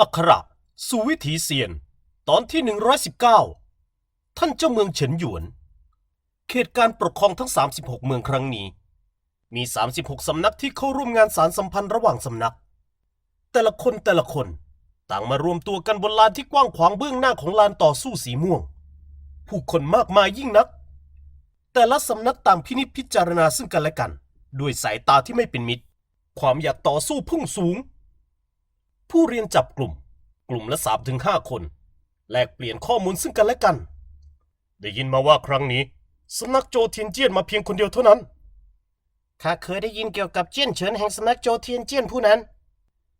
อักขระสู่วิถีเซียน ตอนที่ 119 ท่านเจ้าเมืองเฉินหยวน เขตการปกครองทั้ง 36 เมืองครั้งนี้ มี 36 สำนักที่เข้าร่วมงานสารสัมพันธ์ระหว่างสำนัก แต่ละคนแต่ละคนต่างมารวมตัวกันบนลานที่กว้างขวางเบื้องหน้าของลานต่อสู้สีม่วง ผู้คนมากมายยิ่งนัก แต่ละสำนักต่างพินิจพิจารณาซึ่งกันและกัน ด้วยสายตาที่ไม่เป็นมิตร ความอยากต่อสู้พุ่งสูง ผู้เรียนจับกลุ่ม กลุ่มละสามถึงห้าคน แลกเปลี่ยนข้อมูลซึ่งกันและกัน ได้ยินมาว่าครั้งนี้สำนักโจเทียนเจี้ยนมาเพียงคนเดียวเท่านั้น ข้าเคยได้ยินเกี่ยวกับเจี้ยนเฉินแห่งสำนักโจเทียนเจี้ยนผู้นั้น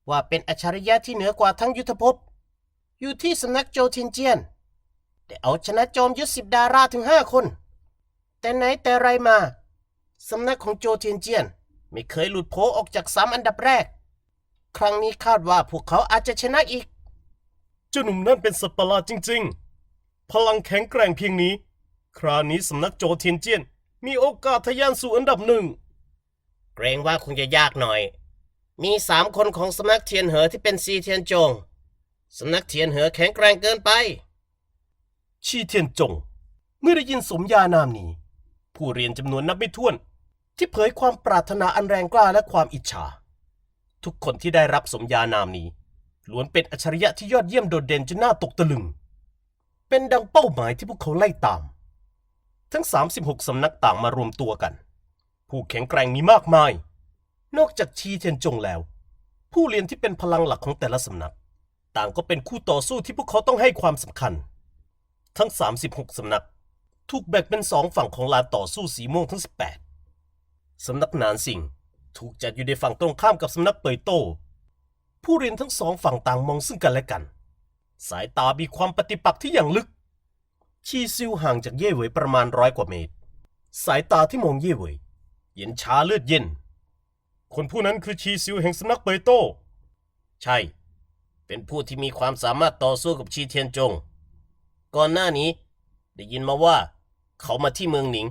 ว่าเป็นอัจฉริยะที่เหนือกว่าทั้งยุทธภพ อยู่ที่สำนักโจเทียนเจี้ยนได้เอาชนะโจมยุทธสิบดาราถึงห้าคน แต่ไหนแต่ไรมาสำนักของโจเทียนเจี้ยน ไม่เคยหลุดโผออกจากสามอันดับแรก ครั้งนี้คาดว่าพวกเขาอาจจะชนะอีก เจ้าหนุ่มนั่นเป็นสัตว์ประหลาดจริง ๆ พลังแข็งแกร่งเพียงนี้ คราวนี้สำนักโจเทียนเจี้ยน มีโอกาสทะยานสู่อันดับหนึ่ง เกรงว่าคงจะยากหน่อย มีสามคนของสำนักเทียนเหอที่เป็นซีเทียนจงสำนักเทียนเหอแข็งแกร่งเกินไป ชีเทียนจง เมื่อได้ยินสมญานามนี้ ผู้เรียนจำนวนนับไม่ถ้วน ที่เผยความปรารถนาอันแรงกล้าและความอิจฉา ทุกคนที่ได้รับสมญานามนี้ล้วนเป็นอัจฉริยะที่ยอดเยี่ยมโดดเด่นจนน่าตกตะลึง เป็นดังเป้าหมายที่พวกเขาไล่ตาม ทั้ง 36 สำนักต่างมารวมตัวกัน ผู้แข็งแกร่งมีมากมาย นอกจากชีเทียนจงแล้ว ผู้เรียนที่เป็นพลังหลักของแต่ละสำนัก ต่างก็เป็นคู่ต่อสู้ที่พวกเขาต้องให้ความสำคัญ ทั้ง 36 สำนัก ถูกแบ่งเป็นสองฝั่งของลานต่อสู้สีม่วงทั้ง 18 สำนักนานสิง ถูกจัดอยู่ในฝั่งตรงข้ามกับสำนักเปยโต้ผู้เรียนทั้งสองฝั่งต่างมองซึ่งกันและกัน สายตามีความปฏิปักษ์ที่อย่างลึก ชีซิวห่างจากเย่เหวยประมาณร้อยกว่าเมตร สายตาที่มองเย่เหวยเย็นชาเลือดเย็น คนผู้นั้นคือชีซิวแห่งสำนักเปยโต้ใช่ เป็นผู้ที่มีความสามารถต่อสู้กับชีเทียนจง ก่อนหน้านี้ได้ยินมาว่า เขามาที่เมืองหนิง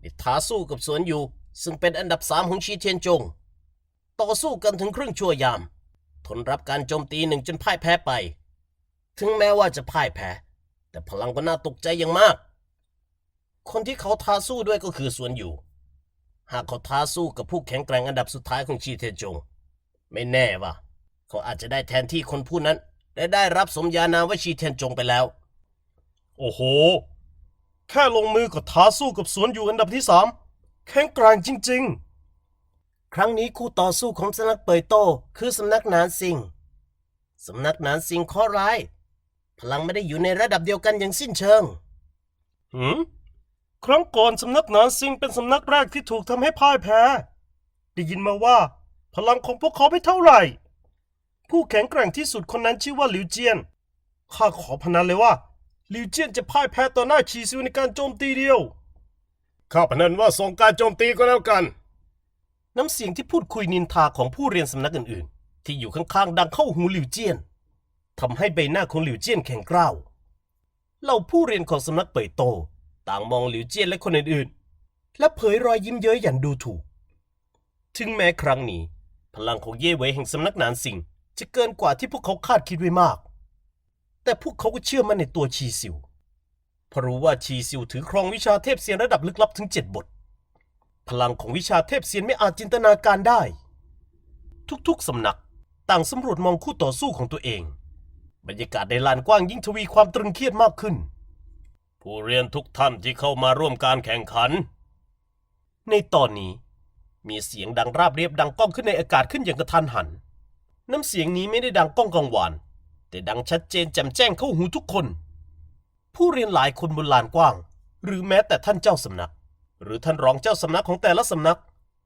ได้ท้าสู้กับสวนอยู่ ซึ่งเป็นอันดับสามของชีเทียนจง ต่อสู้กันถึงครึ่งชั่วยาม ทนรับการโจมตีหนึ่งจนพ่ายแพ้ไป ถึงแม้ว่าจะพ่ายแพ้ แต่พลังก็น่าตกใจอย่างมาก คนที่เขาท้าสู้ด้วยก็คือสวนอยู่ หากเขาท้าสู้กับผู้แข็งแกร่งอันดับสุดท้ายของชีเทียนจง ไม่แน่ว่าเขาอาจจะได้แทนที่คนผู้นั้นและได้รับสมญานามว่าชีเทียนจงไปแล้ว โอ้โห แค่ลงมือก็ท้าสู้กับสวนอยู่อันดับที่สาม แข็งแกร่งจริง ๆ ครั้งนี้คู่ต่อสู้ของสำนักเปยโต คือสำนักหนานซิงสำนักหนานซิงข้อร้าย พลังไม่ได้อยู่ในระดับเดียวกันอย่างสิ้นเชิงหืมครั้งก่อนสำนักหนานซิงเป็นสำนักแรกที่ถูกทำให้พ่ายแพ้ ได้ยินมาว่า พลังของพวกเขาไม่เท่าไหร่ ผู้แข็งแกร่งที่สุดคนนั้นชื่อว่าหลิวเจียน ข้าขอพนันเลยว่าหลิวเจียนจะพ่ายแพ้ต่อหน้าชีซิวในการโจมตีเดียว ข้าพนันว่าส่งการโจมตีก็แล้วกัน น้ำเสียงที่พูดคุยนินทาของผู้เรียนสำนักอื่นๆ ที่อยู่ข้างๆ ดังเข้าหูหลิวเจียนทำให้ใบหน้าของหลิวเจียนแข็งกร้าวเหล่าผู้เรียนของสำนักเป่ยโต ต่างมองหลิวเจียนและคนอื่นๆ และเผยรอยยิ้มเย้ยอย่างดูถูก ถึงแม้ครั้งนี้ พลังของเย่เวยแห่งสำนักนานสิงจะเกินกว่าที่พวกเขาคาดคิดไว้มาก แต่พวกเขาก็เชื่อมั่นในตัวชีซิว เพราะรู้ว่าชีซิวถือครองวิชาเทพเซียนระดับลึกลับถึงเจ็ดบท พลังของวิชาเทพเซียนไม่อาจจินตนาการได้ ทุกๆสำนักต่างสำรวจมองคู่ต่อสู้ของตัวเอง บรรยากาศในลานกว้างยิ่งทวีความตรึงเครียดมากขึ้น ผู้เรียนทุกท่านที่เข้ามาร่วมการแข่งขัน ในตอนนี้ มีเสียงดังราบเรียบดังก้องขึ้นในอากาศขึ้นอย่างกระทันหัน น้ำเสียงนี้ไม่ได้ดังก้องกังวาน แต่ดังชัดเจนแจ่มแจ้งเข้าหูทุกคน ผู้เรียนหลายคนบนลานกว้าง หรือแม้แต่ท่านเจ้าสำนัก หรือท่านรองเจ้าสำนักของแต่ละสำนัก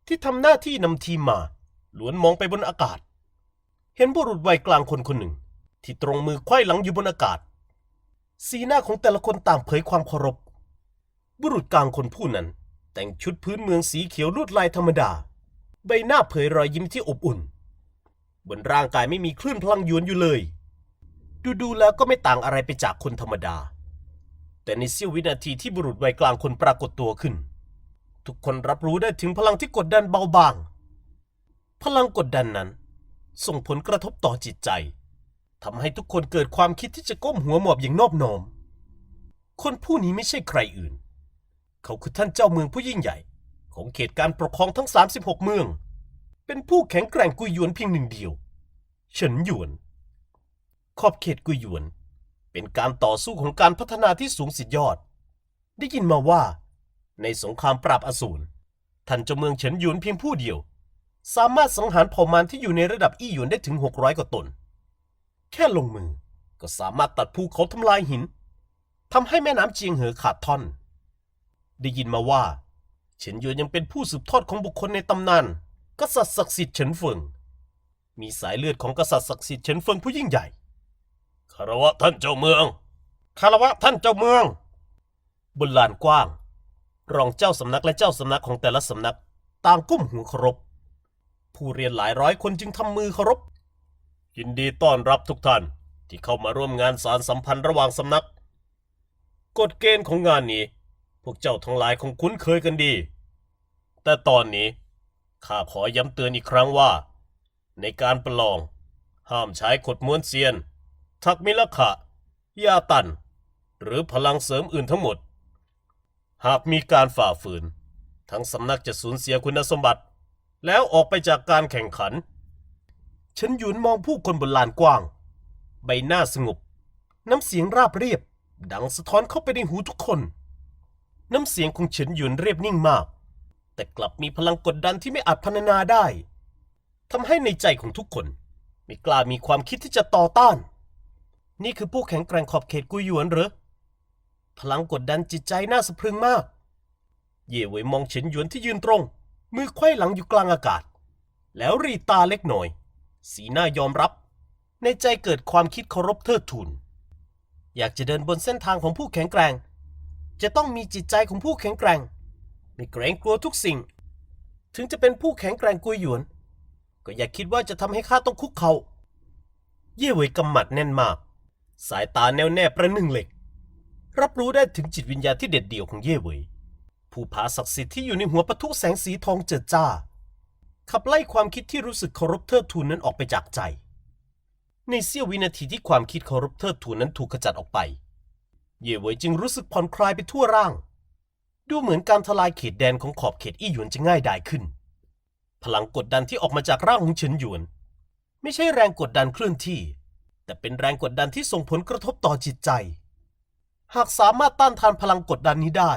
ที่ทำหน้าที่นำทีมมาล้วนมองไปบนอากาศ เห็นบุรุษวัยกลางคนคนหนึ่ง ที่ตรงมือไขว้หลังอยู่บนอากาศ สีหน้าของแต่ละคนต่างเผยความเคารพ บุรุษกลางคนผู้นั้น แต่งชุดพื้นเมืองสีเขียวลวดลายธรรมดา ใบหน้าเผยรอยยิ้มที่อบอุ่น บนร่างกายไม่มีคลื่นพลังยวนอยู่เลย ดูดูๆแล้วก็ไม่ต่างอะไรไปจากคนธรรมดา แต่ในเสี้ยววินาทีที่บุรุษวัยกลางคนปรากฏตัวขึ้น ทุกคนรับรู้ได้ถึงพลังที่กดดันเบาบาง พลังกดดันนั้น ส่งผลกระทบต่อจิตใจทำให้ทุกคนเกิดความคิดที่จะก้มหัวหมอบอย่างนอบน้อม คนผู้นี้ไม่ใช่ใครอื่น เขาคือท่านเจ้าเมืองผู้ยิ่งใหญ่ ของเขตการปกครองทั้ง 36 เมือง เป็นผู้แข็งแกร่งกุยหยวนเพียงหนึ่งเดียว เฉินหยวน ขอบเขตกุยหยวน เป็นการต่อสู้ของการพัฒนาที่สูงสุดยอด ได้ยินมาว่า ในสงครามปราบอสูรท่านเจ้าเมืองเฉินหยวนเพียงผู้เดียว สามารถสังหารเผ่ามารที่อยู่ในระดับอี้หยวนได้ถึง 600 กว่าตน แค่ลงมือก็สามารถตัดภูเขาทำลายหินทำให้แม่น้ำเจียงเหอขาดท่อน ได้ยินมาว่า เฉินหยวนยังเป็นผู้สืบทอดของบุคคลในตำนานกษัตริย์ศักดิ์สิทธิ์เฉินเฟิงมีสายเลือดของกษัตริย์ศักดิ์สิทธิ์เฉินเฟิงผู้ยิ่งใหญ่ารวะท่านเจ้าเมือง คารวะท่านเจ้าเมือง บนลานกว้าง รองเจ้าสำนักและเจ้าสำนักของแต่ละสำนัก ต่างก้มหัวเคารพ ผู้เรียนหลายร้อยคนจึงทำมือเคารพ ยินดีต้อนรับทุกท่านที่เข้ามาร่วมงานสารสัมพันธ์ระหว่างสำนัก กฎเกณฑ์ของงานนี้ พวกเจ้าทั้งหลายคงคุ้นเคยกันดี แต่ตอนนี้ข้าขอย้ำเตือนอีกครั้งว่า ในการประลอง ห้ามใช้ขดม้วนเซียน ทักมิลขะ ยาตัน หรือพลังเสริมอื่นทั้งหมด หากมีการฝ่าฝืน ทั้งสำนักจะสูญเสียคุณสมบัติ แล้วออกไปจากการแข่งขัน ฉันหยุนมองผู้คนบนลานกว้าง ใบหน้าสงบ น้ำเสียงราบเรียบ ดังสะท้อนเข้าไปในหูทุกคน น้ำเสียงของฉินหยุนเรียบนิ่งมาก แต่กลับมีพลังกดดันที่ไม่อาจพรรณนาได้ทำให้ในใจของทุกคน ไม่กล้ามีความคิดที่จะต่อต้าน นี่คือผู้แข็งแกร่งขอบเขตกุยหยวนเหรอพลังกดดันจิตใจน่าสะพรึงมาก เย่เหวยมองเฉินหยวนที่ยืนตรง มือไขว้หลังอยู่กลางอากาศ แล้วรีตาเล็กหน่อย สีหน้ายอมรับ ในใจเกิดความคิดเคารพเทิดทูนอยากจะเดินบนเส้นทางของผู้แข็งแกร่ง จะต้องมีจิตใจของผู้แข็งแกร่ง ไม่เกรงกลัวทุกสิ่ง ถึงจะเป็นผู้แข็งแกร่งกุยหยวน ก็อย่าคิดว่าจะทำให้ข้าต้องคุกเขา่าเย่เหวยกำหมัดแน่นมาก สายตาแน่วแน่ประหนึ่งเหล็ก รับรู้ได้ถึงจิตวิญญาณที่เด็ดเดี่ยวของเย่เวยผู้ผาศักดิ์สิทธิ์ที่อยู่ในหัวปะทุแสงสีทองเจิดจ้า ขับไล่ความคิดที่รู้สึกเคารพเทิดทูนนั้นออกไปจากใจ ในเสี้ยววินาทีที่ความคิดเคารพเทิดทูนนั้นถูกขจัดออกไป เย่เวยจึงรู้สึกผ่อนคลายไปทั่วร่าง ดูเหมือนการทลายเขตแดนของขอบเขตอี้หยวนจะง่ายดายขึ้น พลังกดดันที่ออกมาจากร่างของเฉินหยวน ไม่ใช่แรงกดดันเคลื่อนที่ แต่เป็นแรงกดดันที่ส่งผลกระทบต่อจิตใจ หากสามารถต้านทานพลังกดดันนี้ได้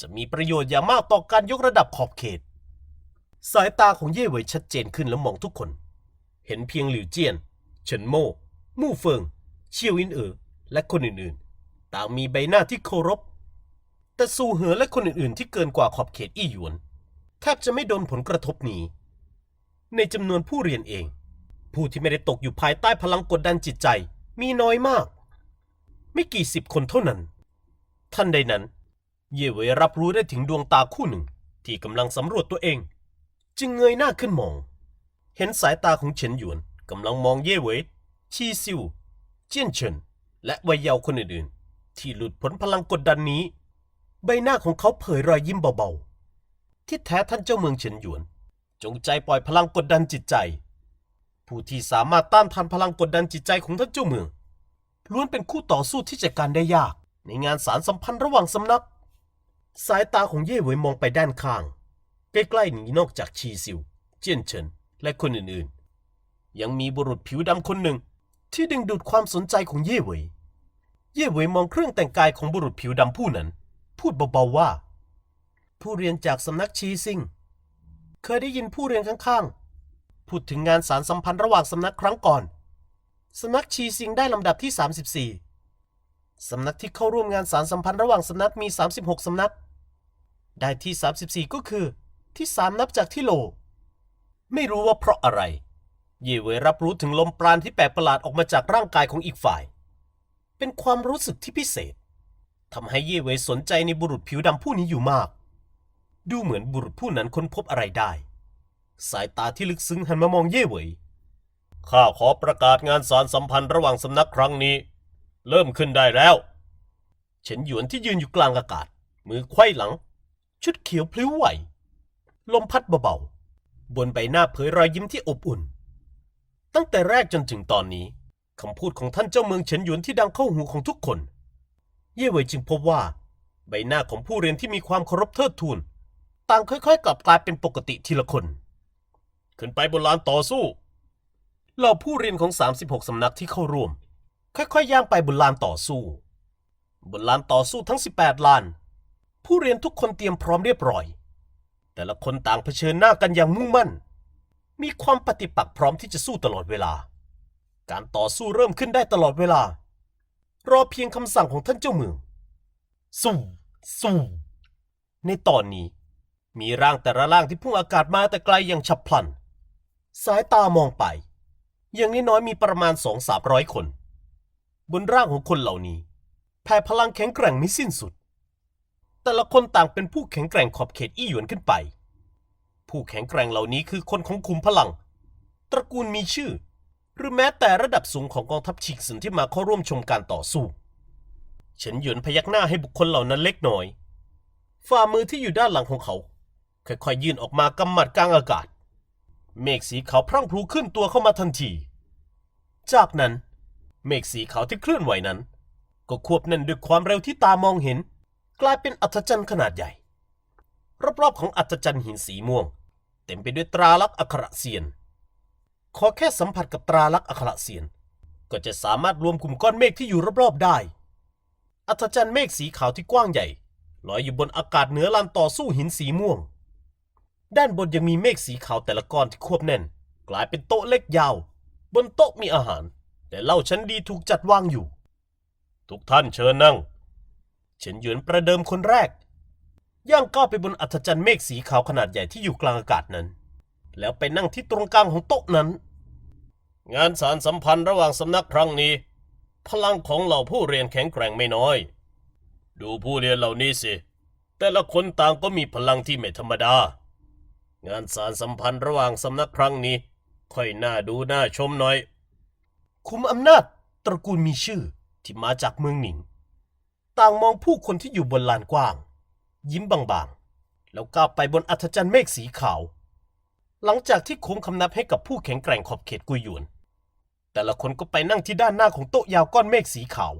จะมีประโยชน์อย่างมากต่อการยกระดับขอบเขต สายตาของเย่เหวยชัดเจนขึ้นแล้วมองทุกคน เห็นเพียงหลิวเจียน เฉินโม่มู่เฟิง เชียวอินเอ๋อและคนอื่นๆ ต่างมีใบหน้าที่เคารพ แต่ซูเหอและคนอื่นๆ ที่เกินกว่าขอบเขตอี้หยวน แทบจะไม่โดนผลกระทบนี้ ในจำนวนผู้เรียนเอง ผู้ที่ไม่ได้ตกอยู่ภายใต้พลังกดดันจิตใจ มีน้อยมาก ไม่กี่สิบคนเท่านั้น ท่านใดนั้น เย่เวยรับรู้ได้ถึงดวงตาคู่หนึ่ง ที่กำลังสำรวจตัวเอง จึงเงยหน้าขึ้นมอง เห็นสายตาของเฉินหยวนกำลังมองเย่เวยชีซิว เจี้ยนเฉิน และวัยเยาว์คนอื่นๆ ที่หลุดพ้นพลังกดดันนี้ ใบหน้าของเขาเผยรอยยิ้มเบาๆ ที่แท้ท่านเจ้าเมืองเฉินหยวน จงใจปล่อยพลังกดดันจิตใจ ผู้ที่สามารถต้านทานพลังกดดันจิตใจของท่านเจ้าเมืองล้วนเป็นคู่ต่อสู้ที่จัดการได้ยาก ในงานสารสัมพันธ์ระหว่างสำนัก สายตาของเย่เหวยมองไปด้านข้าง ใกล้ๆนี้นอกจากชีซิว เจี้ยนเฉิน และคนอื่นๆ ยังมีบุรุษผิวดำคนหนึ่ง ที่ดึงดูดความสนใจของเย่เหวย เย่เหวยมองเครื่องแต่งกายของบุรุษผิวดำผู้นั้น พูดเบาๆว่า ผู้เรียนจากสำนักชีซิงเคยได้ยินผู้เรียนข้างๆ พูดถึงงานสารสัมพันธ์ระหว่างสำนักครั้งก่อน สำนักชีซิงได้ลำดับที่ 34 สำนักที่เข้าร่วมงานสารสัมพันธ์ระหว่างสำนักมี 36 สำนัก ได้ที่ 34 ก็คือ ที่สามนับจากที่โหลไม่รู้ว่าเพราะอะไร เย่เวยรับรู้ถึงลมปราณที่แปลกประหลาดออกมาจากร่างกายของอีกฝ่าย เป็นความรู้สึกที่พิเศษทำให้เย่เวยสนใจในบุรุษผิวดำผู้นี้อยู่มาก ดูเหมือนบุรุษผู้นั้นค้นพบอะไรได้ สายตาที่ลึกซึ้งหันมามองเย่เหวยข้าขอประกาศงานสารสัมพันธ์ระหว่างสำนักครั้งนี้ เริ่มขึ้นได้แล้ว เฉินหยวนที่ยืนอยู่กลางอากาศ มือไขว้หลัง ชุดเขียวพลิ้วไหว ลมพัดเบาๆ บนใบหน้าเผยรอยยิ้มที่อบอุ่น ตั้งแต่แรกจนถึงตอนนี้คำพูดของท่านเจ้าเมืองเฉินหยวนที่ดังเข้าหูของทุกคน เย่เหวยจึงพบว่า ใบหน้าของผู้เรียนที่มีความเคารพเทิดทูนต่างค่อยๆ กลับกลายเป็นปกติทีละคน ขึ้นไปบนลานต่อสู้ เหล่าผู้เรียนของ 36 สำนักที่เข้าร่วม ค่อยๆย่างไปบนลานต่อสู้ บนลานต่อสู้ทั้ง 18 ลาน ผู้เรียนทุกคนเตรียมพร้อมเรียบร้อย แต่ละคนต่างเผชิญหน้ากันอย่างมุ่งมั่น มีความปฏิปักษ์พร้อมที่จะสู้ตลอดเวลา การต่อสู้เริ่มขึ้นได้ตลอดเวลา รอเพียงคำสั่งของท่านเจ้าเมือง สู้สู้ในตอนนี้มีร่างแต่ละร่างที่พุ่งอากาศมาแต่ไกลอย่างฉับพลัน สายตามองไป อย่างน้อยๆมีประมาณสองสามร้อยคน บนร่างของคนเหล่านี้แผ่พลังแข็งแกร่งไม่สิ้นสุด แต่ละคนต่างเป็นผู้แข็งแกร่งขอบเขตอี้หยวนขึ้นไป ผู้แข็งแกร่งเหล่านี้คือคนของขุมพลัง ตระกูลมีชื่อ หรือแม้แต่ระดับสูงของกองทัพฉีกสึนที่มาเข้าร่วมชมการต่อสู้เฉินหยวนพยักหน้าให้บุคคลเหล่านั้นเล็กน้อย ฝ่ามือที่อยู่ด้านหลังของเขา ค่อยๆยื่นออกมากำหมัดกลางอากาศ เมฆสีขาวพรั่งพรูขึ้นตัวเข้ามาทันที จากนั้น เมฆสีขาวที่เคลื่อนไหวนั้น ก็ควบแน่นด้วยความเร็วที่ตามองเห็น กลายเป็นอัศจรรย์ขนาดใหญ่ รอบๆของอัศจรรย์หินสีม่วง เต็มไปด้วยตราลักษณ์อักขระเซียน ขอแค่สัมผัสกับตราลักษณ์อักขระเซียน ก็จะสามารถรวมกลุ่มก้อนเมฆที่อยู่รอบๆได้ อัศจรรย์เมฆสีขาวที่กว้างใหญ่ลอยอยู่บนอากาศเหนือลานต่อสู้หินสีม่วง ด้านบนยังมีเมฆสีขาวแต่ละก้อนที่ควบแน่น กลายเป็นโต๊ะเล็กยาว บนโต๊ะมีอาหารและเหล้าชั้นดีถูกจัดวางอยู่ ทุกท่านเชิญนั่ง เฉินหยวนประเดิมคนแรก ย่างก้าวไปบนอัศจรรย์เมฆสีขาวขนาดใหญ่ที่อยู่กลางอากาศนั้น แล้วไปนั่งที่ตรงกลางของโต๊ะนั้น งานสารสัมพันธ์ระหว่างสำนักครั้งนี้ พลังของเหล่าผู้เรียนแข็งแกร่งไม่น้อย ดูผู้เรียนเหล่านี้สิ แต่ละคนต่างก็มีพลังที่ไม่ธรรมดา งานสารสัมพันธ์ระหว่างสำนักครั้งนี้ ค่อยน่าดูน่าชมหน่อย คุมอำนาจตระกูลมีชื่อที่มาจากเมืองหนิง ต่างมองผู้คนที่อยู่บนลานกว้าง ยิ้มบางๆ แล้วก้าวไปบนอัศจรรย์เมฆสีขาว หลังจากที่โค้งคำนับให้กับผู้แข็งแกร่งขอบเขตกุยหยวน แต่ละคนก็ไปนั่งที่ด้านหน้าของโต๊ะยาวก้อนเมฆสีขาว